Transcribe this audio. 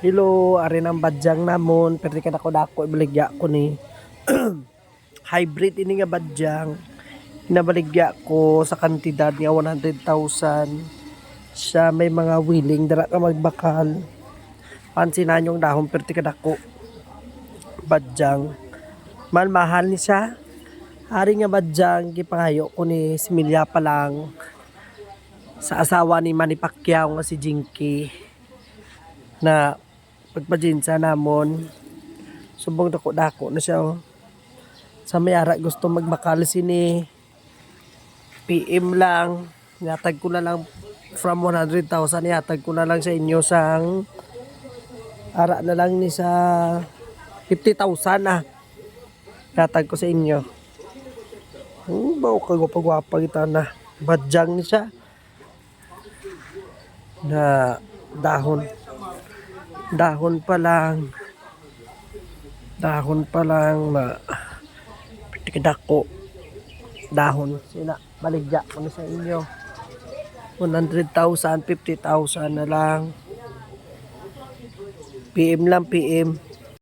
Hello, ari ng badyang namon, pero ka dako dako ibaligya ko ni hybrid ini nga badyang. Inabaligya ko sa kantidad nga 100,000 siya may mga willing dara ka magbakal. Pansinan yung dahon pero ka dako badyang. Man mahal ni siya. Hari nga badyang gipangayo ko ni Similya pa lang sa asawa ni Manny Pacquiao nga si Jinky na pagpajinsa namon subong dako dako na siya oh. sa may ara gusto magbakal sini. PM lang. Yatag ko na lang from 100,000 yatag ko na lang sa inyo sang ara na lang ni sa 50,000 ah. Yatag ko sa inyo. Oh, bao kagwapa-gwapa kita na. Badyang ni siya. Na dahon dahon pa lang. Dahon pa lang na pitikidako dahon. Sina baligya ko na sa inyo. 100,000 50,000 na lang. PM lang PM